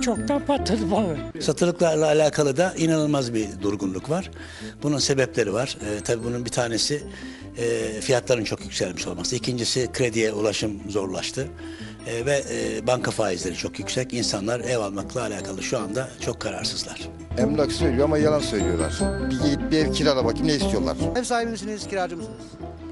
çoktan patladı balı. Satılıklarla alakalı da inanılmaz bir durgunluk var. Bunun sebepleri var. Ee, tabii bunun bir tanesi e, fiyatların çok yükselmiş olması. İkincisi krediye ulaşım zorlaştı. Ee, ve e, banka faizleri çok yüksek. İnsanlar ev almakla alakalı şu anda çok kararsızlar. Emlak söylüyor ama yalan söylüyorlar. Bir git bir ev kirala bakayım ne istiyorlar. Ev sahibi misiniz, kiracı mısınız?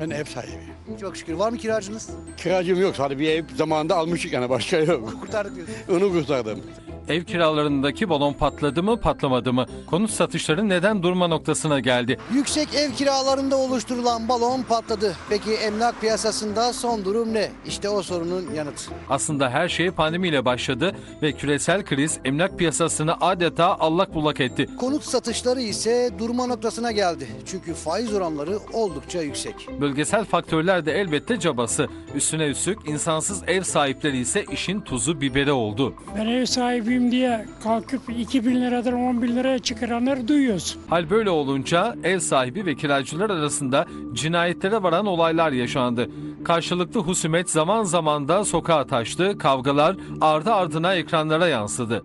Ben ev sahibiyim. Çok şükür. Var mı kiracınız? Kiracım yok. Sadece bir ev zamanında almıştık yani başka yok. Kurtardık diyorsunuz. Onu kurtardım. Ev kiralarındaki balon patladı mı patlamadı mı? Konut satışları neden durma noktasına geldi? Yüksek ev kiralarında oluşturulan balon patladı. Peki emlak piyasasında son durum ne? İşte o sorunun yanıtı. Aslında her şey pandemiyle başladı ve küresel kriz emlak piyasasını adeta allak bullak etti. Konut satışları ise durma noktasına geldi. Çünkü faiz oranları oldukça yüksek. Bölgesel faktörler de elbette cabası. Üstüne üstlük insansız ev sahipleri ise işin tuzu biberi oldu. Ben ev sahibiyim diye kalkıp 2 bin liradan 10 bin liraya çıkaranları duyuyoruz. Hal böyle olunca ev sahibi ve kiracılar arasında cinayetlere varan olaylar yaşandı. Karşılıklı husumet zaman zaman da sokağa taştı, kavgalar ardı ardına ekranlara yansıdı.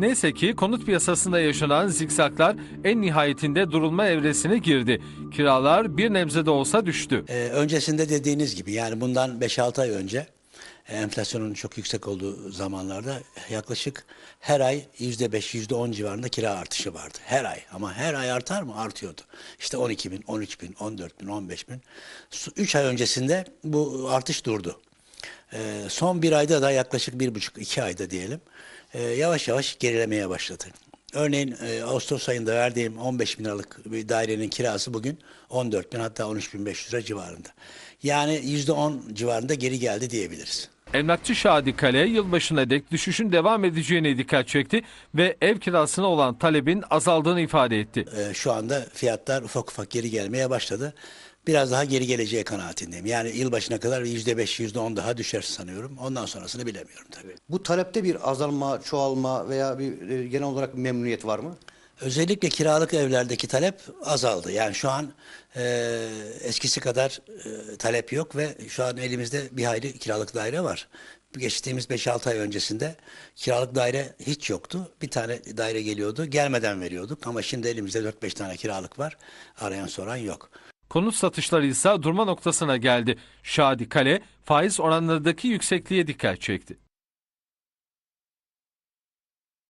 Neyse ki konut piyasasında yaşanan zikzaklar en nihayetinde durulma evresine girdi. Kiralar bir nebze de olsa düştü. Ee, öncesinde dediğiniz gibi yani bundan 5-6 ay önce e, enflasyonun çok yüksek olduğu zamanlarda yaklaşık her ay %5, %10 civarında kira artışı vardı. Her ay ama her ay artar mı? Artıyordu. İşte 12 bin, 13 bin, 14 bin, 15 bin. 3 ay öncesinde bu artış durdu. Ee, son bir ayda da yaklaşık bir buçuk, iki ayda diyelim e, yavaş yavaş gerilemeye başladı. Örneğin e, Ağustos ayında verdiğim 15 bin liralık bir dairenin kirası bugün 14 bin hatta 13 bin 500 lira civarında. Yani %10 civarında geri geldi diyebiliriz. Emlakçı Şadi Kale yılbaşına dek düşüşün devam edeceğine dikkat çekti ve ev kirasına olan talebin azaldığını ifade etti. E, şu anda fiyatlar ufak ufak geri gelmeye başladı. Biraz daha geri geleceği kanaatindeyim. Yani yılbaşına kadar %5, %10 daha düşer sanıyorum. Ondan sonrasını bilemiyorum tabii. Bu talepte bir azalma, çoğalma veya bir e, genel olarak memnuniyet var mı? Özellikle kiralık evlerdeki talep azaldı. Yani şu an e, eskisi kadar e, talep yok ve şu an elimizde bir hayli kiralık daire var. Geçtiğimiz 5-6 ay öncesinde kiralık daire hiç yoktu. Bir tane daire geliyordu. Gelmeden veriyorduk ama şimdi elimizde 4-5 tane kiralık var. Arayan soran yok. Konut satışları ise durma noktasına geldi. Şadi Kale faiz oranlarındaki yüksekliğe dikkat çekti.